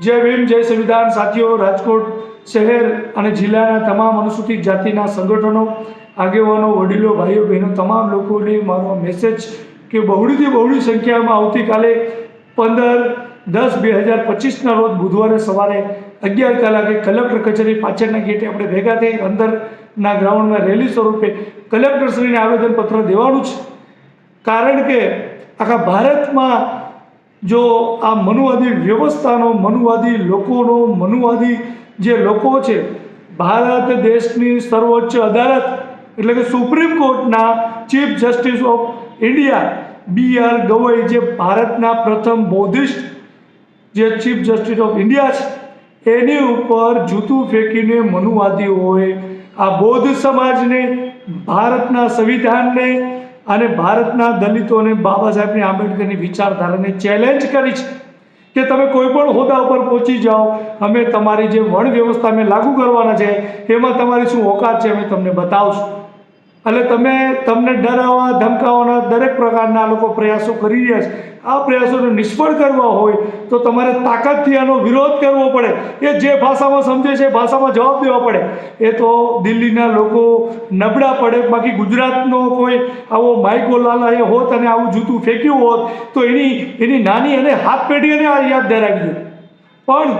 જય ભીમ, જય સંવિધાન. સાથીઓ, રાજકોટ શહેર અને જિલ્લાના તમામ અનુસૂચિત જાતિના સંગઠનો, આગેવાનો, વડીલો, ભાઈઓ, બહેનો, તમામ લોકોને મારો મેસેજ કે બહોળીથી બહોળી સંખ્યામાં આવતીકાલે પંદર દસ બે હજાર પચીસના રોજ બુધવારે સવારે અગિયાર કલાકે કલેક્ટર કચેરી પાછળના ગેટે આપણે ભેગા થઈ અંદરના ગ્રાઉન્ડમાં રેલી સ્વરૂપે કલેક્ટરશ્રીને આવેદનપત્ર દેવાનું છે. કારણ કે આખા ભારતમાં જો આ મનુવાદી વ્યવસ્થાનો, મનુવાદી લોકોનો, મનુવાદી જે લોકો છે, ભારત દેશની સર્વોચ્ચ અદાલત, એટલે કે સુપ્રીમ કોર્ટના chief justice of India, B R Gavai જે ભારતના પ્રથમ બૌદ્ધિસ્ટ જે ચીફ જસ્ટિસ ઓફ ઇન્ડિયા છે, એની ઉપર જૂતું ફેંકીને મનુવાદીઓએ આ બૌદ્ધ સમાજને, ભારતના સંવિધાનને અને ભારતના દલિતોને બાબા સાહેબની આંબેડકરની વિચારધારાને ચેલેન્જ કરી છે કે તમે કોઈ પણ હોદ્દા ઉપર પહોંચી જાઓ, અમે તમારી જે વણ વ્યવસ્થા અમે લાગુ કરવાના છે, એમાં તમારી શું ઓકાત છે અમે તમને બતાવશું. એટલે તમે તમને ડરાવવા, ધમકાવવાના દરેક પ્રકારના લોકો પ્રયાસો કરી રહ્યા છે. આ પ્રયાસોને નિષ્ફળ કરવા હોય તો તમારે તાકાતથી આનો વિરોધ કરવો પડે. એ જે ભાષામાં સમજે છે ભાષામાં જવાબ દેવા પડે. એ તો દિલ્હીના લોકો નબળા પડે. બાકી ગુજરાતનો કોઈ આવો માઇકો લાલાએ હોત અને આવું જૂતું ફેંક્યું હોત, તો એની એની નાની અને હાથ પેઢીને આ યાદ દે. પણ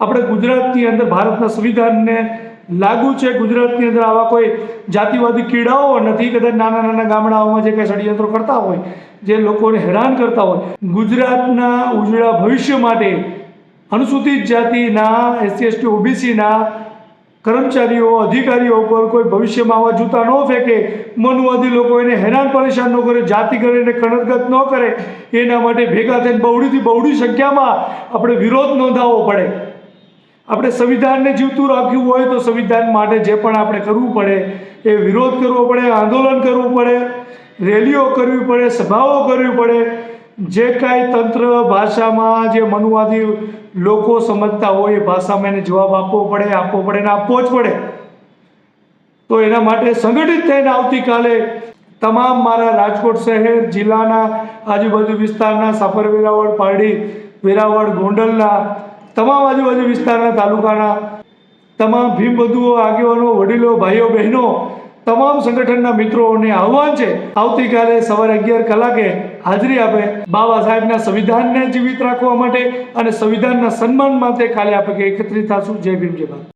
આપણે ગુજરાતની અંદર ભારતના સંવિધાનને લાગુ છે ગુજરાતની અંદર આવા કોઈ જાતિવાદી કીડાઓ નથી, કદાચ નાના નાના ગામડાઓમાં જે કંઈ ષડયંત્રો કરતા હોય, જે લોકોને હેરાન કરતા હોય, ગુજરાતના ઉજળા ભવિષ્ય માટે અનુસૂચિત જાતિના, એસસી, એસટી, ઓબીસીના કર્મચારીઓ, અધિકારીઓ ઉપર કોઈ ભવિષ્યમાં આવા જૂતા ન ફેંકે. મનુવાદી લોકો એને હેરાન પરેશાન ન કરે, જાતિ કરે એને કણદગત ન કરે. એના માટે ભેગા થઈને બહુડીથી બહુડી સંખ્યામાં આપણે વિરોધ નોંધાવવો પડે. આપણે સંવિધાનને જીવતું રાખ્યું હોય તો સંવિધાન માટે જે પણ આપણે કરવું પડે, એ વિરોધ કરવો પડે, આંદોલન કરવું પડે, રેલીઓ કરવી પડે, સભાઓ કરવી પડે, જે કાંઈ તંત્ર, ભાષામાં જે મનુવાદી લોકો સમજતા હોય એ ભાષામાં એને જવાબ આપવો પડે આપવો પડે ને આપવો જ પડે. તો એના માટે સંગઠિત થઈને આવતીકાલે તમામ મારા રાજકોટ શહેર, જિલ્લાના આજુબાજુ વિસ્તારના સાપર વેરાવળ પારડી, વેરાવળ, ગોંડલના તમામ આજુબાજુ વિસ્તારના તાલુકાના તમામ ભીમબંધુઓ, આગેવાનો, વડીલો, ભાઈઓ, બહેનો, તમામ સંગઠનના મિત્રોને આહવાન છે, આવતીકાલે સવારે અગિયાર કલાકે હાજરી આપે બાબા સાહેબના સંવિધાનને જીવિત રાખવા માટે અને સંવિધાનના સન્માન માટે કાલે આપણે એકત્રિત થશું. જય ભીમ, જય ભારત.